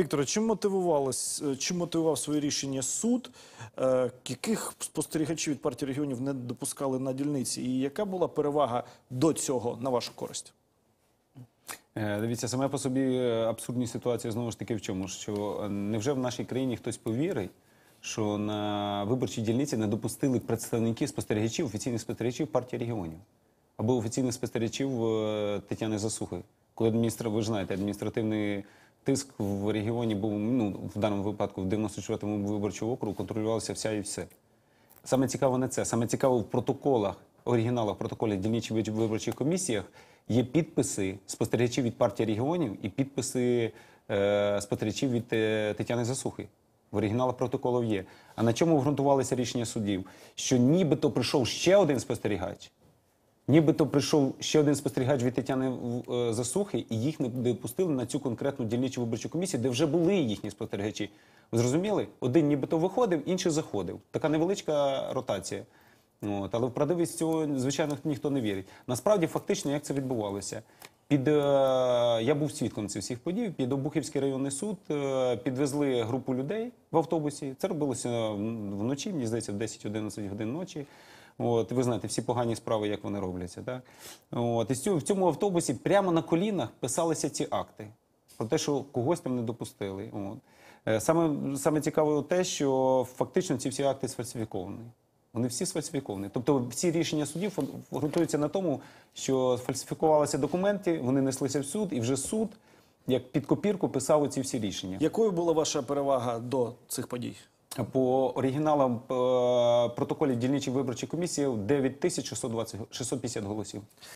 Вікторе, чим мотивувалось, е, чим мотивував своє рішення суд? Е, Яких спостерігачів від партії регіонів не допускали на дільниці? І яка була перевага до цього на вашу користь? Е, Дивіться, саме по собі е, абсурдні ситуації знову ж таки в чому? Що невже в нашій країні хтось повірить, що на виборчій дільниці не допустили представників спостерігачів, офіційних спостерігачів партії регіонів або офіційних спостерігачів Тетяни Засухи? Коли адміністра, ви ж знаєте, адміністративний тиск в регіоні був ну в даному випадку в 94-му виборчому округу контролювалася вся і все. Саме цікаво не це. Саме цікаво в протоколах, оригіналах протоколів дільничних виборчих комісіях є підписи спостерігачів від партії регіонів і підписи е, спостерігачів від е, Тетяни Засухи. В оригіналах протоколів є. А на чому ґрунтувалися рішення судів? Що нібито прийшов ще один спостерігач, Нібито прийшов ще один спостерігач від Тетяни е, Засухи, і їх не допустили на цю конкретну дільничу виборчу комісію, де вже були їхні спостерігачі. Ви зрозуміли? Один нібито виходив, інший заходив. Така невеличка ротація. От, але в правдивість цього, звичайно, ніхто не вірить. Насправді, фактично, як це відбувалося? Під, е, я був свідком цих всіх подій. Під Обухівський районний суд е, підвезли групу людей в автобусі. Це робилося вночі, мені здається, в 10-11 годин ночі. От, ви знаєте, всі погані справи, як вони робляться. Так? От, і в цьому автобусі прямо на колінах писалися ці акти про те, що когось там не допустили. От. Е, Саме, саме цікаве те, що фактично ці всі акти сфальсифіковані. Вони всі сфальсифіковані. Тобто всі рішення судів ґрунтуються на тому, що фальсифікувалися документи, вони неслися в суд, і вже суд, як під копірку, писав ці всі рішення. Якою була ваша перевага до цих подій? По оригіналам е, протоколів дільничої виборчої комісії 9620 650 голосів.